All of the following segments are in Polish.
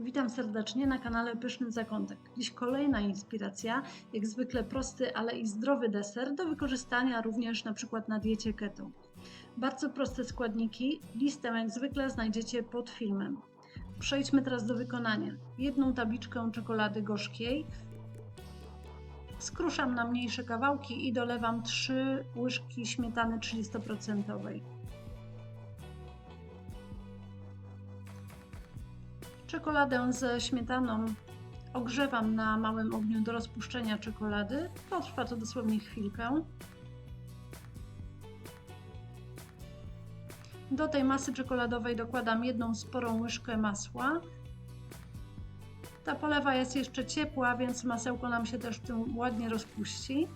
Witam serdecznie na kanale Pyszny Zakątek. Dziś kolejna inspiracja, jak zwykle prosty, ale i zdrowy deser do wykorzystania również na przykład na diecie keto. Bardzo proste składniki, listę jak zwykle znajdziecie pod filmem. Przejdźmy teraz do wykonania. Jedną tabliczkę czekolady gorzkiej skruszam na mniejsze kawałki i dolewam 3 łyżki śmietany 30%. Czekoladę ze śmietaną ogrzewam na małym ogniu do rozpuszczenia czekolady. Potrwa to dosłownie chwilkę. Do tej masy czekoladowej dokładam jedną sporą łyżkę masła. Ta polewa jest jeszcze ciepła, więc masełko nam się też w tym ładnie rozpuści.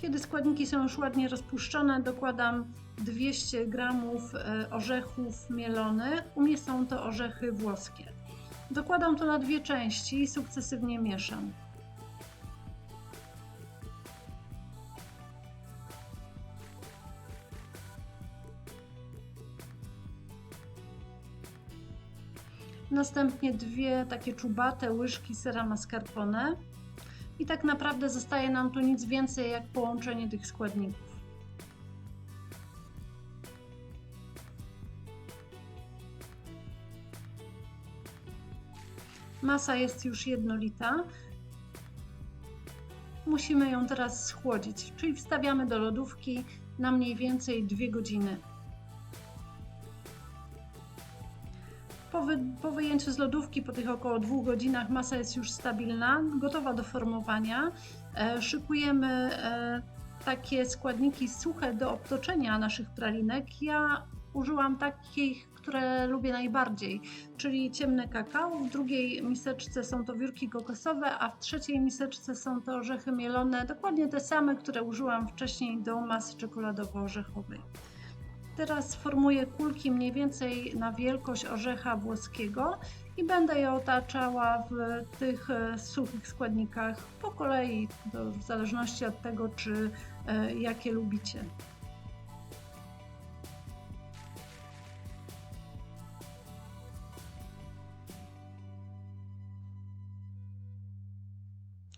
Kiedy składniki są już ładnie rozpuszczone, dokładam 200 g orzechów mielonych. U mnie są to orzechy włoskie. Dokładam to na dwie części i sukcesywnie mieszam. Następnie dwie takie czubate łyżki sera mascarpone. I tak naprawdę zostaje nam tu nic więcej jak połączenie tych składników. Masa jest już jednolita. Musimy ją teraz schłodzić, czyli wstawiamy do lodówki na mniej więcej 2 godziny. Po, wy, po, wyjęciu z lodówki, po tych około dwóch godzinach, masa jest już stabilna, gotowa do formowania. E, szykujemy e, takie składniki suche do obtoczenia naszych pralinek. Ja użyłam takich, które lubię najbardziej, czyli ciemne kakao. W drugiej miseczce są to wiórki kokosowe, a w trzeciej miseczce są to orzechy mielone, dokładnie te same, które użyłam wcześniej do masy czekoladowo-orzechowej. Teraz formuję kulki mniej więcej na wielkość orzecha włoskiego i będę je otaczała w tych suchych składnikach po kolei, w zależności od tego, czy jakie lubicie.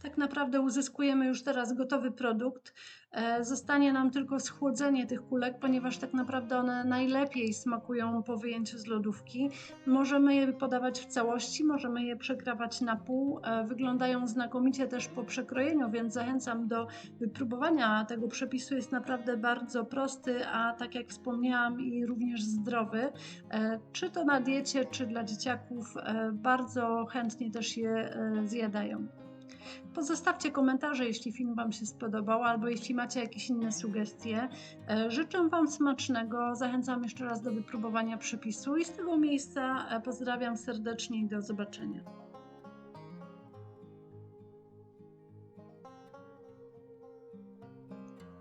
Tak naprawdę uzyskujemy już teraz gotowy produkt. Zostanie nam tylko schłodzenie tych kulek, ponieważ tak naprawdę one najlepiej smakują po wyjęciu z lodówki. Możemy je podawać w całości, możemy je przekrawać na pół. Wyglądają znakomicie też po przekrojeniu, więc zachęcam do wypróbowania tego przepisu. Jest naprawdę bardzo prosty, a tak jak wspomniałam, i również zdrowy. Czy to na diecie, czy dla dzieciaków, bardzo chętnie też je zjadają. Pozostawcie komentarze, jeśli film Wam się spodobał, albo jeśli macie jakieś inne sugestie. Życzę Wam smacznego. Zachęcam jeszcze raz do wypróbowania przepisu i z tego miejsca pozdrawiam serdecznie i do zobaczenia.